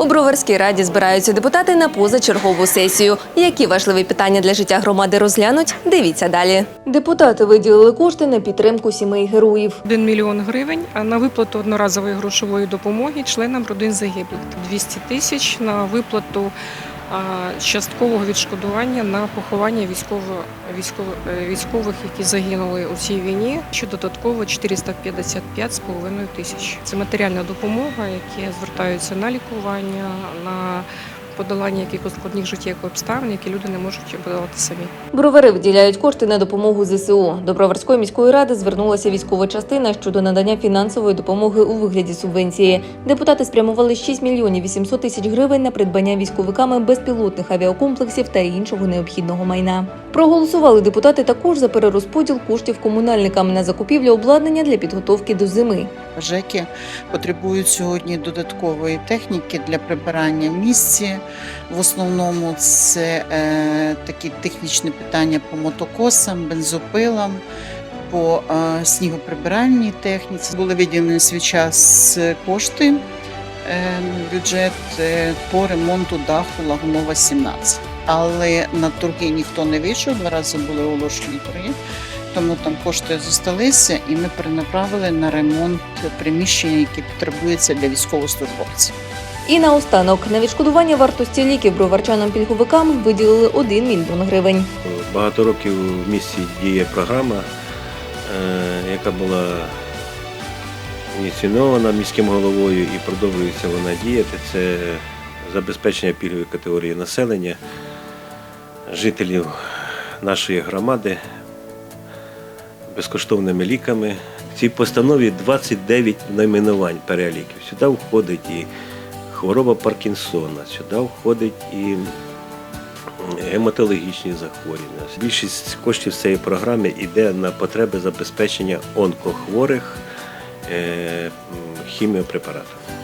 У Броварській раді збираються депутати на позачергову сесію. Які важливі питання для життя громади розглянуть? Дивіться далі. Депутати виділили кошти на підтримку сімей героїв. 1 мільйон гривень на виплату одноразової грошової допомоги членам родин загиблих. 200 тисяч на виплату часткового відшкодування на поховання військово, військово, е, військових, які загинули у цій війні. Ще додатково 455,5 тисяч. Це матеріальна допомога, які звертаються на лікування, на подолання якихось складних життєвих обставин, які люди не можуть подолати самі. Бровари виділяють кошти на допомогу ЗСУ. До Броварської міської ради звернулася військова частина щодо надання фінансової допомоги у вигляді субвенції. Депутати спрямували 6 мільйонів 800 тисяч гривень на придбання військовиками безпілотних авіакомплексів та іншого необхідного майна. Проголосували депутати також за перерозподіл коштів комунальникам на закупівлю обладнання для підготовки до зими. ЖЕКи потребують сьогодні додаткової техніки для прибирання в місці. В основному це е, такі технічні питання по мотокосам, бензопилам, по е, снігоприбиральній техніці. Були виділені свій час кошти е, бюджет е, по ремонту даху Лагунова 17. Але на торги ніхто не вийшов, два рази були оголошені торги. Тому там кошти зосталися, і ми перенаправили на ремонт приміщення, які потребуються для військовослужбовців. І наостанок на відшкодування вартості ліків броварчанам-пільговикам виділили 1 мільйон гривень. Багато років в місті діє програма, е, яка була ініційована міським головою і продовжується вона діяти. Це забезпечення пільгової категорії населення, жителів нашої громади безкоштовними ліками. В цій постанові 29 найменувань переліків. Сюди входить і хвороба Паркінсона, сюди входить і гематологічні захворювання. Більшість коштів цієї програми йде на потреби забезпечення онкохворих е, хіміопрепаратами.